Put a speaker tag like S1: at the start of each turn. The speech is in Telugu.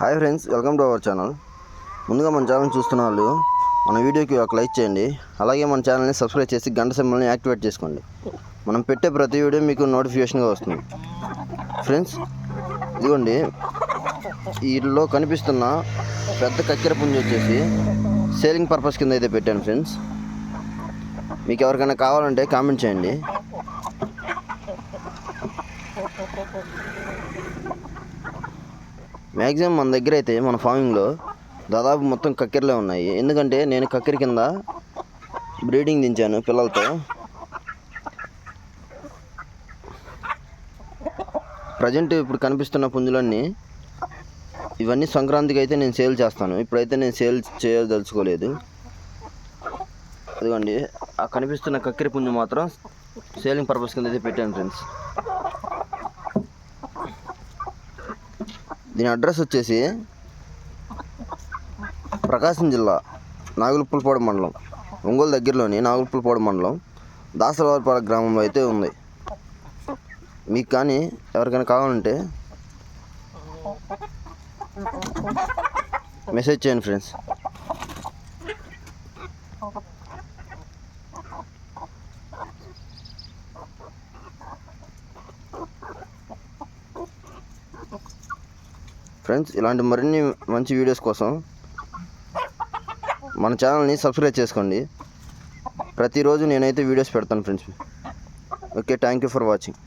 S1: Hi friends welcome to our channel. ముందుగా మన ఛానల్ చూస్తున్న వాళ్ళు మన వీడియోకి ఒక లైక్ చేయండి. అలాగే మన ఛానల్ని సబ్స్క్రైబ్ చేసి గంట సింబల్ని యాక్టివేట్ చేసుకోండి. మనం పెట్టే ప్రతి వీడియో మీకు నోటిఫికేషన్గా వస్తుంది. ఫ్రెండ్స్ ఇదిగోండి. వీటిలో కనిపిస్తున్న పెద్ద కక్కెర పుంజి వచ్చేసి సేలింగ్ పర్పస్ కింద అయితే పెట్టాను ఫ్రెండ్స్. మీకు ఎవరికైనా కావాలంటే కామెంట్ చేయండి. మ్యాక్సిమం మన దగ్గర అయితే మన ఫార్మింగ్లో దాదాపు మొత్తం కక్కెరలే ఉన్నాయి. ఎందుకంటే నేను కక్కెర కింద బ్రీడింగ్ దించాను పిల్లలతో. ప్రజెంట్ ఇప్పుడు కనిపిస్తున్న పుంజులన్నీ ఇవన్నీ సంక్రాంతికి అయితే నేను సేల్ చేస్తాను. ఇప్పుడైతే నేను సేల్ చేయదలుచుకోలేదు. అదిగోండి ఆ కనిపిస్తున్న కక్కెర పుంజు మాత్రం సేలింగ్ పర్పస్ కింద అయితే పెట్టాను ఫ్రెండ్స్. దీని అడ్రస్ వచ్చేసి ప్రకాశం జిల్లా నాగులుపులపాడు మండలం. ఒంగోలు దగ్గరలోని నాగులుపులపాడు మండలం దాసరవారిపాడ గ్రామంలో అయితే ఉంది. మీకు కానీ ఎవరికైనా కావాలంటే మెసేజ్ చేయండి ఫ్రెండ్స్. ఫ్రెండ్స్ ఇలాంటి మరిన్ని మంచి వీడియోస్ కోసం మన ఛానల్ని సబ్స్క్రైబ్ చేసుకోండి. ప్రతిరోజు నేనైతే వీడియోస్ పెడతాను friends. Okay thank you for watching.